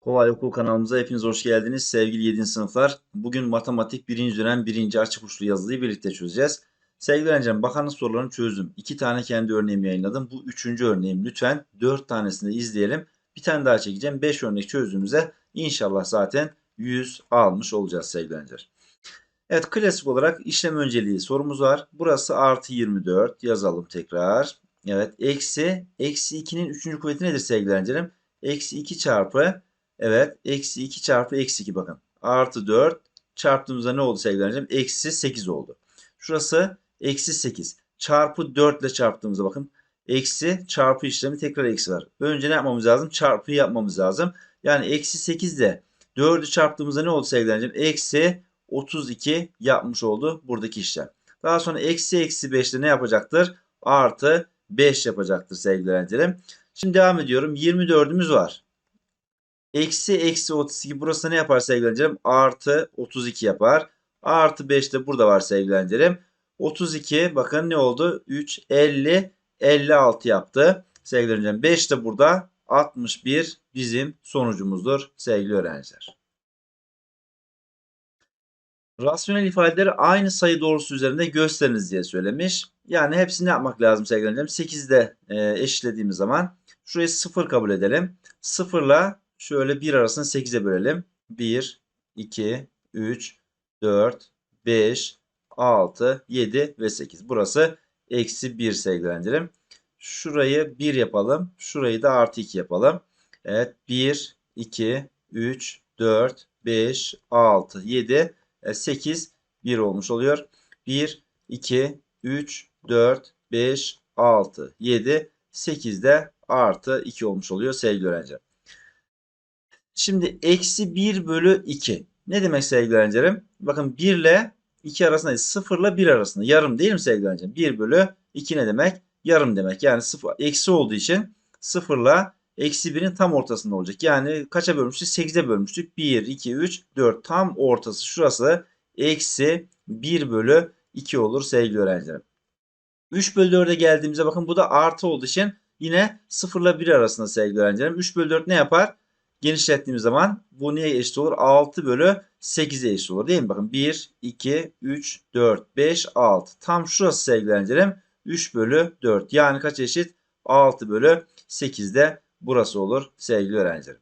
Kolay Okul kanalımıza hepiniz hoş geldiniz sevgili 7. sınıflar. Bugün matematik 1. dönem 1. açık uçlu yazılıyı birlikte çözeceğiz. Sevgili öğrencim bakanın sorularını çözdüm. 2 tane kendi örneğimi yayınladım. Bu 3. örneğim lütfen 4 tanesini de izleyelim. Bir tane daha çekeceğim. 5 örnek çözdüğümüzde inşallah zaten 100 almış olacağız sevgili öğrenciler. Evet klasik olarak işlem önceliği sorumuz var. Burası artı 24 yazalım tekrar. Evet eksi eksi 2'nin 3. kuvveti nedir sevgili öğrencilerim? Eksi 2 çarpı Evet. Eksi 2 çarpı eksi 2 bakın. Artı 4 çarptığımızda ne oldu sevgili öğrencim? Eksi 8 oldu. Şurası eksi 8. Çarpı 4 ile çarptığımızda bakın. Eksi çarpı işlemi tekrar eksi var. Önce ne yapmamız lazım? Çarpıyı yapmamız lazım. Yani eksi 8 ile 4'ü çarptığımızda ne oldu sevgili öğrencim? Eksi 32 yapmış oldu buradaki işlem. Daha sonra eksi eksi 5 ile ne yapacaktır? Artı 5 yapacaktır sevgili öğrencilerim. Şimdi devam ediyorum. 24'ümüz var. Eksi eksi 32 burası ne yapar sevgili öğrencilerim? Artı 32 yapar. Artı 5 de burada var sevgili öğrencilerim. 32 bakın ne oldu? 3, 50, 56 yaptı. Sevgili öğrencilerim 5 de burada 61 bizim sonucumuzdur sevgili öğrenciler. Rasyonel ifadeleri aynı sayı doğrusu üzerinde gösteriniz diye söylemiş. Yani hepsini yapmak lazım sevgili öğrencilerim. 8'de e, eşitlediğimiz zaman şurayı 0 kabul edelim. 0 ile Şöyle 1 arasını 8'e bölelim. 1, 2, 3, 4, 5, 6, 7 ve 8. Burası eksi 1 sevgili öğrencilerim. Şurayı 1 yapalım. Şurayı da artı 2 yapalım. Evet 1, 2, 3, 4, 5, 6, 7, 8, 1 olmuş oluyor. 1, 2, 3, 4, 5, 6, 7, 8 de artı 2 olmuş oluyor sevgili öğrencilerim. Şimdi eksi 1 bölü 2. Ne demek sevgili öğrencilerim? Bakın 1 ile 2 arasında 0 ile 1 arasında yarım değil mi sevgili öğrencilerim? 1 bölü 2 ne demek? Yarım demek. Yani 0, eksi olduğu için 0 ile eksi 1'in tam ortasında olacak. Yani kaça bölmüştük? 8'e bölmüştük. 1, 2, 3, 4 tam ortası şurası eksi 1 bölü 2 olur sevgili öğrencilerim. 3 bölü 4'e geldiğimizde bakın bu da artı olduğu için yine 0 ile 1 arasında sevgili öğrencilerim. 3 bölü 4 ne yapar? genişlettiğimiz zaman bu neye eşit olur? 6 bölü 8'e eşit olur değil mi? Bakın 1, 2, 3, 4, 5, 6. Tam şurası sevgili öğrencilerim. 3 bölü 4. Yani kaç eşit? 6 bölü 8'de burası olur sevgili öğrencilerim.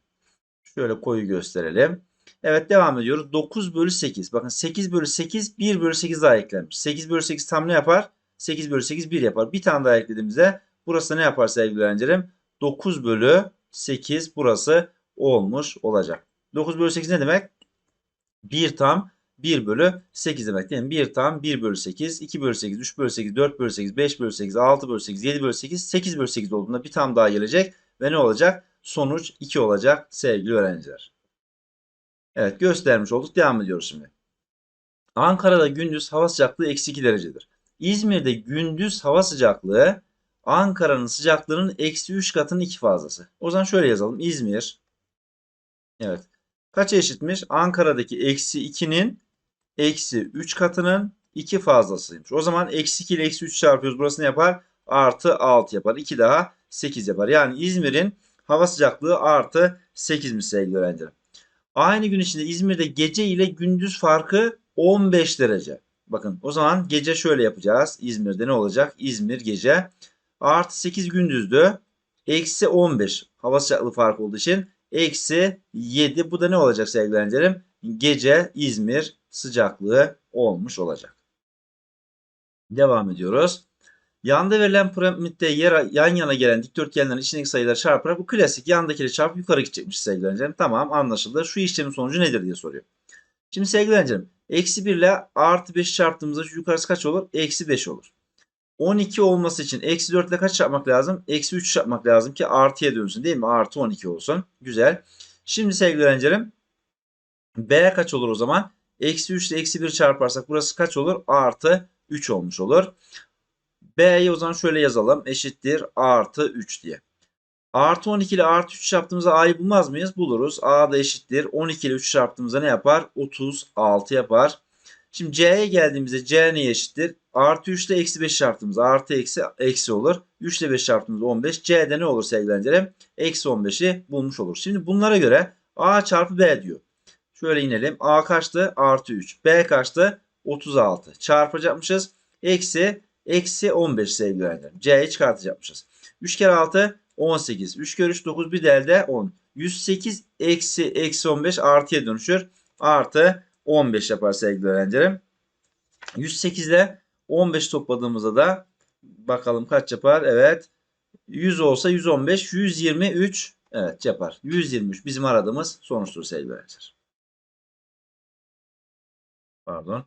Şöyle koyu gösterelim. Evet devam ediyoruz. 9 bölü 8. Bakın 8 bölü 8 1 bölü 8 daha eklenmiş. 8 bölü 8 tam ne yapar? 8 bölü 8 1 yapar. Bir tane daha eklediğimizde burası ne yapar sevgili öğrencilerim? 9 bölü 8 burası olmuş olacak. 9 bölü 8 ne demek? 1 tam 1 bölü 8 demek değil mi? 1 tam 1 bölü 8, 2 bölü 8, 3 bölü 8, 4 bölü 8, 5 bölü 8, 6 bölü 8, 7 bölü 8, 8 bölü 8 olduğunda bir tam daha gelecek. Ve ne olacak? Sonuç 2 olacak sevgili öğrenciler. Evet göstermiş olduk. Devam ediyoruz şimdi. Ankara'da gündüz hava sıcaklığı eksi 2 derecedir. İzmir'de gündüz hava sıcaklığı Ankara'nın sıcaklığının eksi 3 katının 2 fazlası. O zaman şöyle yazalım. İzmir Evet. Kaça eşitmiş? Ankara'daki eksi 2'nin eksi 3 katının 2 fazlasıymış. O zaman eksi 2 ile eksi 3 çarpıyoruz. Burası ne yapar? Artı 6 yapar. 2 daha 8 yapar. Yani İzmir'in hava sıcaklığı artı 8'miş sevgili öğrenciler. Aynı gün içinde İzmir'de gece ile gündüz farkı 15 derece. Bakın o zaman gece şöyle yapacağız. İzmir'de ne olacak? İzmir gece artı 8 gündüzdü. Eksi 15 hava sıcaklığı farkı olduğu için Eksi 7. Bu da ne olacak sevgili öğrencilerim? Gece İzmir sıcaklığı olmuş olacak. Devam ediyoruz. Yanda verilen piramitte yer, yan yana gelen dikdörtgenlerin içindeki sayıları çarparak bu klasik yandakiyle çarpıp yukarı gidecekmiş sevgili öğrencilerim. Tamam anlaşıldı. Şu işlemin sonucu nedir diye soruyor. Şimdi sevgili öğrencilerim eksi 1 ile artı 5 çarptığımızda yukarısı kaç olur? Eksi 5 olur. 12 olması için eksi 4 ile kaç çarpmak lazım? Eksi 3 çarpmak lazım ki artıya dönsün değil mi? Artı 12 olsun. Güzel. Şimdi sevgili öğrencilerim B kaç olur o zaman? Eksi 3 ile eksi 1 çarparsak burası kaç olur? Artı 3 olmuş olur. B'yi o zaman şöyle yazalım. Eşittir artı 3 diye. Artı 12 ile artı 3 çarptığımızda A'yı bulmaz mıyız? Buluruz. A da eşittir. 12 ile 3 çarptığımızda ne yapar? 36 yapar. Şimdi C'ye geldiğimizde C neye eşittir? Artı 3 ile eksi 5 çarptığımız artı eksi eksi olur. 3 ile 5 çarptığımız 15. C'de ne olur sevgili öğrencilerim? Eksi 15'i bulmuş olur. Şimdi bunlara göre A çarpı B diyor. Şöyle inelim. A kaçtı? Artı 3. B kaçtı? 36. Çarpacakmışız. Eksi eksi 15 sevgili öğrencilerim. C'yi çıkartacakmışız. 3 kere 6 18. 3 kere 3 9 bir de elde 10. 108 eksi eksi 15 artıya dönüşür. Artı 15 yapar sevgili öğrencilerim. 108 ile 15 topladığımızda da bakalım kaç yapar? Evet. 100 olsa 115, 123 evet yapar. 123 bizim aradığımız sonuçtur sevgili öğrenciler. Pardon.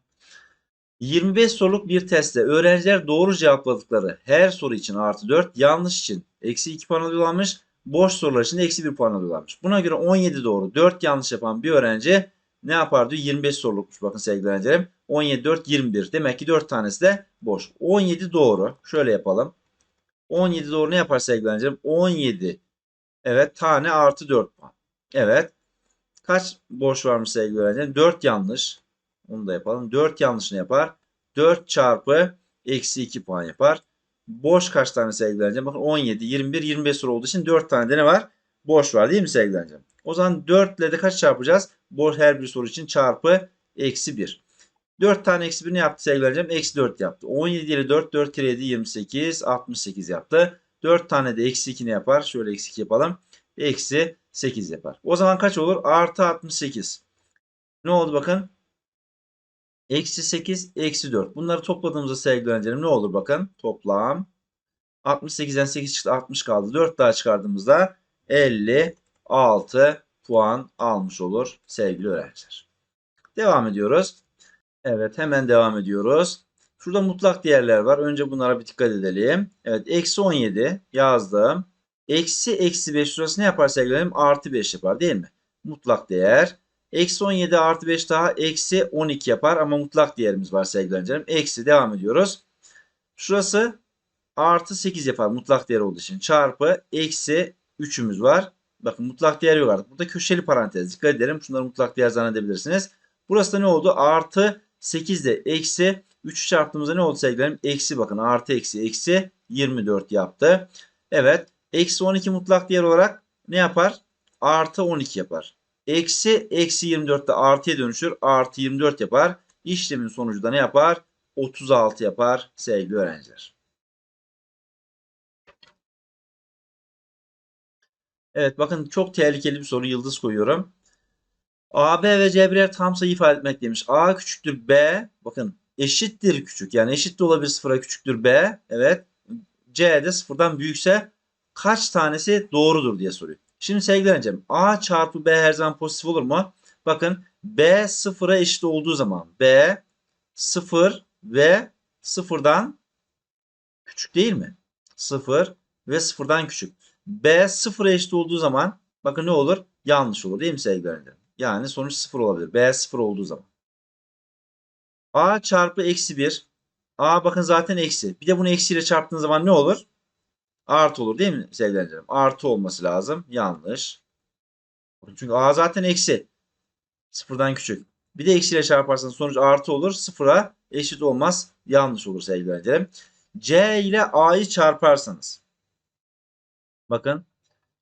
25 soruluk bir testte öğrenciler doğru cevapladıkları her soru için artı 4, yanlış için eksi 2 puan alıyorlarmış. Boş sorular için de eksi 1 puan alıyorlarmış. Buna göre 17 doğru, 4 yanlış yapan bir öğrenci ne yapar diyor? 25 sorulukmuş bakın sevgili öğrencilerim. 17, 4, 21. Demek ki 4 tanesi de boş. 17 doğru. Şöyle yapalım. 17 doğru ne yapar sevgili öğrencilerim? 17. Evet tane artı 4 puan. Evet. Kaç boş varmış sevgili öğrencilerim? 4 yanlış. Onu da yapalım. 4 yanlışını yapar. 4 çarpı eksi 2 puan yapar. Boş kaç tane sevgili öğrencilerim? Bakın 17, 21, 25 soru olduğu için 4 tane de ne var? Boş var değil mi sevgili öğrencilerim? O zaman 4 ile de kaç çarpacağız? Boş her bir soru için çarpı eksi 1. 4 tane eksi 1 ne yaptı sevgili öğrencilerim? Eksi 4 yaptı. 17 ile 4, 4 kere 7, 28, 68 yaptı. 4 tane de eksi 2 ne yapar? Şöyle eksi 2 yapalım. Eksi 8 yapar. O zaman kaç olur? Artı 68. Ne oldu bakın? Eksi 8, eksi 4. Bunları topladığımızda sevgili öğrencilerim ne olur bakın? Toplam. 68'den 8 çıktı 60 kaldı. 4 daha çıkardığımızda 56 puan almış olur sevgili öğrenciler. Devam ediyoruz. Evet hemen devam ediyoruz. Şurada mutlak değerler var. Önce bunlara bir dikkat edelim. Evet eksi 17 yazdım. Eksi eksi 5 şurası ne yapar sevgili öğrencilerim? Artı 5 yapar değil mi? Mutlak değer. Eksi 17 artı 5 daha eksi 12 yapar ama mutlak değerimiz var sevgili öğrencilerim. Eksi devam ediyoruz. Şurası artı 8 yapar mutlak değer olduğu için. Çarpı eksi 3'ümüz var. Bakın mutlak değer yok artık. Burada köşeli parantez. Dikkat edelim. Şunları mutlak değer zannedebilirsiniz. Burası da ne oldu? Artı 8 de eksi 3 çarptığımızda ne oldu sevgilerim? Eksi bakın artı eksi eksi 24 yaptı. Evet. Eksi 12 mutlak değer olarak ne yapar? Artı 12 yapar. Eksi eksi 24 de artıya dönüşür. Artı 24 yapar. İşlemin sonucu da ne yapar? 36 yapar sevgili öğrenciler. Evet bakın çok tehlikeli bir soru yıldız koyuyorum. A, B ve C birer tam sayı ifade etmek demiş. A küçüktür B. Bakın eşittir küçük. Yani eşit de olabilir sıfıra küçüktür B. Evet. C de sıfırdan büyükse kaç tanesi doğrudur diye soruyor. Şimdi sevgili A çarpı B her zaman pozitif olur mu? Bakın B sıfıra eşit olduğu zaman B sıfır ve sıfırdan küçük değil mi? Sıfır ve sıfırdan küçük. B sıfıra eşit olduğu zaman bakın ne olur? Yanlış olur değil mi sevgili? Yani sonuç sıfır olabilir. B sıfır olduğu zaman. A çarpı eksi 1. A bakın zaten eksi. Bir de bunu eksiyle çarptığın zaman ne olur? Artı olur değil mi sevgili öğrencilerim? Artı olması lazım. Yanlış. Çünkü A zaten eksi. Sıfırdan küçük. Bir de eksiyle çarparsanız sonuç artı olur. Sıfıra eşit olmaz. Yanlış olur sevgili. C ile A'yı çarparsanız. Bakın.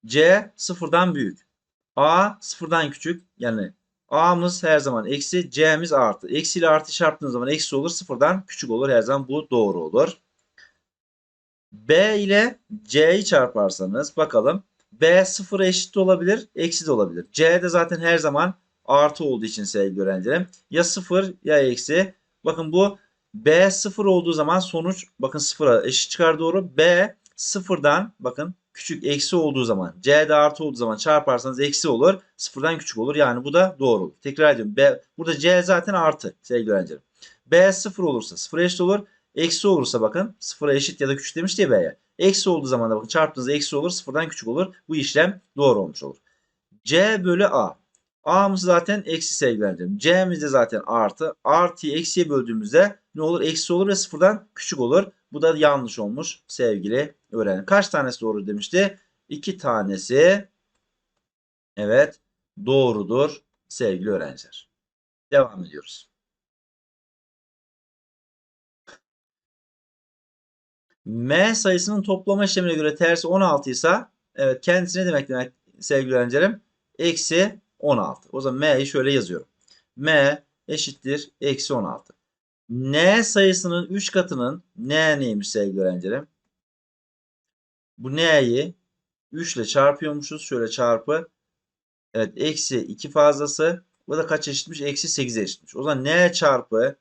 C sıfırdan büyük. A sıfırdan küçük. Yani A'mız her zaman eksi. C'miz artı. Eksi ile artı çarptığınız zaman eksi olur. Sıfırdan küçük olur. Her zaman bu doğru olur. B ile C'yi çarparsanız bakalım. B sıfıra eşit de olabilir. Eksi de olabilir. C de zaten her zaman artı olduğu için sevgili öğrencilerim. Ya sıfır ya eksi. Bakın bu B sıfır olduğu zaman sonuç bakın sıfıra eşit çıkar doğru. B sıfırdan bakın küçük eksi olduğu zaman C de artı olduğu zaman çarparsanız eksi olur. Sıfırdan küçük olur. Yani bu da doğru. Tekrar ediyorum. B, burada C zaten artı sevgili öğrencilerim. B sıfır olursa sıfıra eşit olur. Eksi olursa bakın sıfıra eşit ya da küçük demiş diye B'ye. Eksi olduğu zaman da bakın çarptığınızda eksi olur. Sıfırdan küçük olur. Bu işlem doğru olmuş olur. C bölü A. A'mız zaten eksi sevgili öğrencilerim. C'miz de zaten artı. Artıyı eksiye böldüğümüzde ne olur? Eksi olur ve sıfırdan küçük olur. Bu da yanlış olmuş sevgili öğrenci. Kaç tanesi doğru demişti? İki tanesi evet doğrudur sevgili öğrenciler. Devam ediyoruz. M sayısının toplama işlemine göre tersi 16 ise evet kendisi ne demek demek sevgili öğrencilerim? Eksi 16. O zaman M'yi şöyle yazıyorum. M eşittir eksi 16. N sayısının 3 katının N neymiş sevgili öğrencilerim? Bu N'yi 3 ile çarpıyormuşuz. Şöyle çarpı. Evet eksi 2 fazlası. Bu da kaç eşitmiş? Eksi 8'e eşitmiş. O zaman N çarpı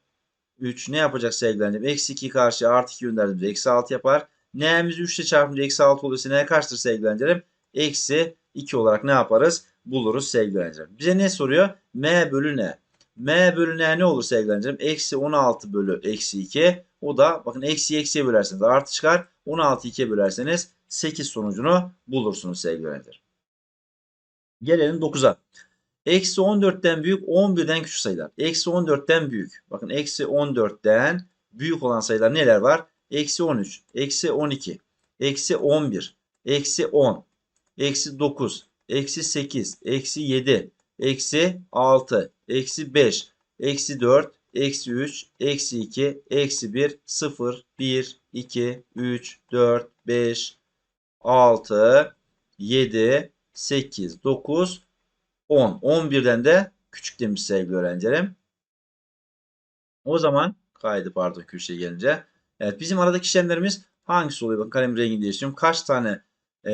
3 ne yapacak sevgili? Eksi 2 karşı artı 2 gönderdiğimizde eksi 6 yapar. N'mizi 3 ile çarpınca eksi 6 oluyorsa N kaçtır sevgili? Eksi 2 olarak ne yaparız? Buluruz sevgili. Bize ne soruyor? M bölü N. M bölü N ne olur sevgili? Eksi 16 bölü eksi 2. O da bakın eksi eksiye bölerseniz artı çıkar. 16 2'ye bölerseniz 8 sonucunu bulursunuz sevgili. Gelelim 9'a. Eksi 14'ten büyük 11'den küçük sayılar. Eksi 14'ten büyük. Bakın eksi 14'ten büyük olan sayılar neler var? Eksi 13, eksi 12, eksi 11, eksi 10, eksi 9, eksi 8, eksi 7, eksi 6, eksi 5, eksi 4, eksi 3, eksi 2, eksi 1, 0, 1, 2, 3, 4, 5, 6, 7, 8, 9, 10. 11'den de küçük demiş sevgili öğrencilerim. O zaman kaydı pardon köşeye gelince. Evet bizim aradaki işlemlerimiz hangisi oluyor? Bakın kalem rengini değiştiriyorum. Kaç tane e,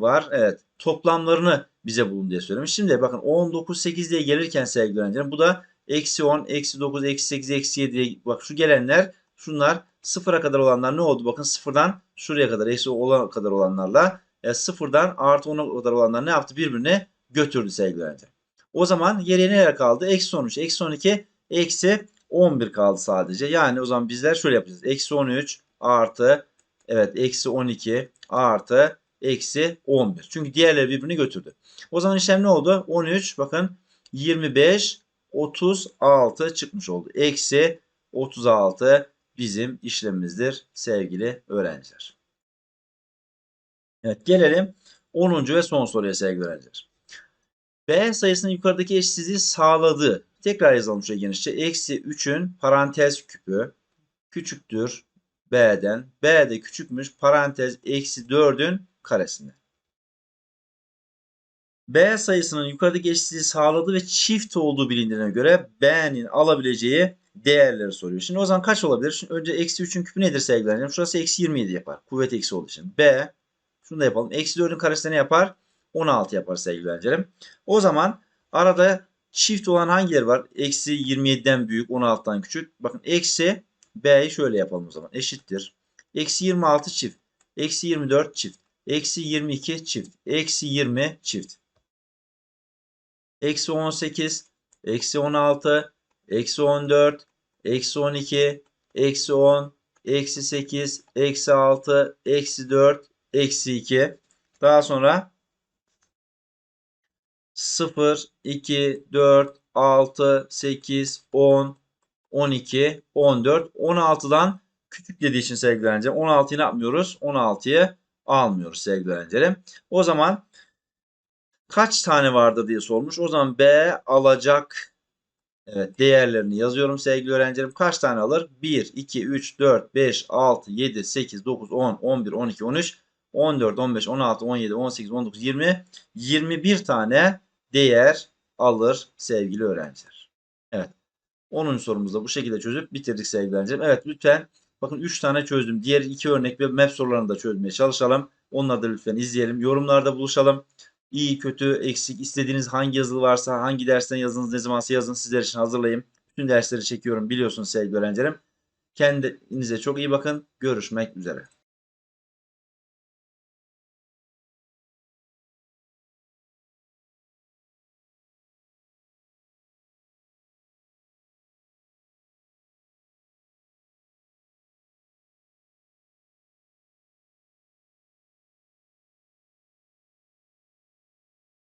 var? Evet toplamlarını bize bulun diye söylemiş. Şimdi bakın 19, 8 diye gelirken sevgili öğrencilerim bu da eksi 10, eksi 9, eksi 8, eksi 7 diye bak şu gelenler şunlar sıfıra kadar olanlar ne oldu? Bakın sıfırdan şuraya kadar eksi olan kadar olanlarla e, sıfırdan artı 10'a kadar olanlar ne yaptı? Birbirine götürdü sevgili öğrenciler. O zaman geriye neler kaldı? Eksi 13, eksi 12, eksi 11 kaldı sadece. Yani o zaman bizler şöyle yapacağız. Eksi 13 artı evet eksi 12 artı eksi 11. Çünkü diğerleri birbirini götürdü. O zaman işlem ne oldu? 13 bakın 25 36 çıkmış oldu. Eksi 36 bizim işlemimizdir sevgili öğrenciler. Evet gelelim 10. ve son soruya sevgili öğrenciler. B sayısının yukarıdaki eşitsizliği sağladığı. Tekrar yazalım şöyle genişçe. Eksi 3'ün parantez küpü küçüktür B'den. B de küçükmüş parantez eksi 4'ün karesinde. B sayısının yukarıdaki eşitsizliği sağladığı ve çift olduğu bilindiğine göre B'nin alabileceği değerleri soruyor. Şimdi o zaman kaç olabilir? Şimdi önce eksi 3'ün küpü nedir sevgili? Şurası eksi 27 yapar. Kuvvet eksi olduğu için. B şunu da yapalım. Eksi 4'ün karesi ne yapar? 16 yapar sevgili öğrencilerim. O zaman arada çift olan hangileri var? Eksi 27'den büyük 16'dan küçük. Bakın eksi B'yi şöyle yapalım o zaman. Eşittir. Eksi 26 çift. Eksi 24 çift. Eksi 22 çift. Eksi 20 çift. Eksi 18. Eksi 16. Eksi 14. Eksi 12. Eksi 10. Eksi 8. Eksi 6. Eksi 4. Eksi 2. Daha sonra 0, 2, 4, 6, 8, 10, 12, 14, 16'dan küçük dediği için sevgili öğrencilerim 16'yı ne yapmıyoruz? 16'yı almıyoruz sevgili öğrencilerim. O zaman kaç tane vardır diye sormuş. O zaman B alacak Evet değerlerini yazıyorum sevgili öğrencilerim. Kaç tane alır? 1, 2, 3, 4, 5, 6, 7, 8, 9, 10, 11, 12, 13, 14, 15, 16, 17, 18, 19, 20, 21 tane değer alır sevgili öğrenciler. Evet. 10. sorumuzda bu şekilde çözüp bitirdik sevgili öğrencilerim. Evet lütfen bakın 3 tane çözdüm. Diğer 2 örnek ve map sorularını da çözmeye çalışalım. Onları da lütfen izleyelim. Yorumlarda buluşalım. İyi, kötü, eksik, istediğiniz hangi yazılı varsa, hangi dersten yazınız, ne zamansa yazın sizler için hazırlayayım. Bütün dersleri çekiyorum biliyorsunuz sevgili öğrencilerim. Kendinize çok iyi bakın. Görüşmek üzere.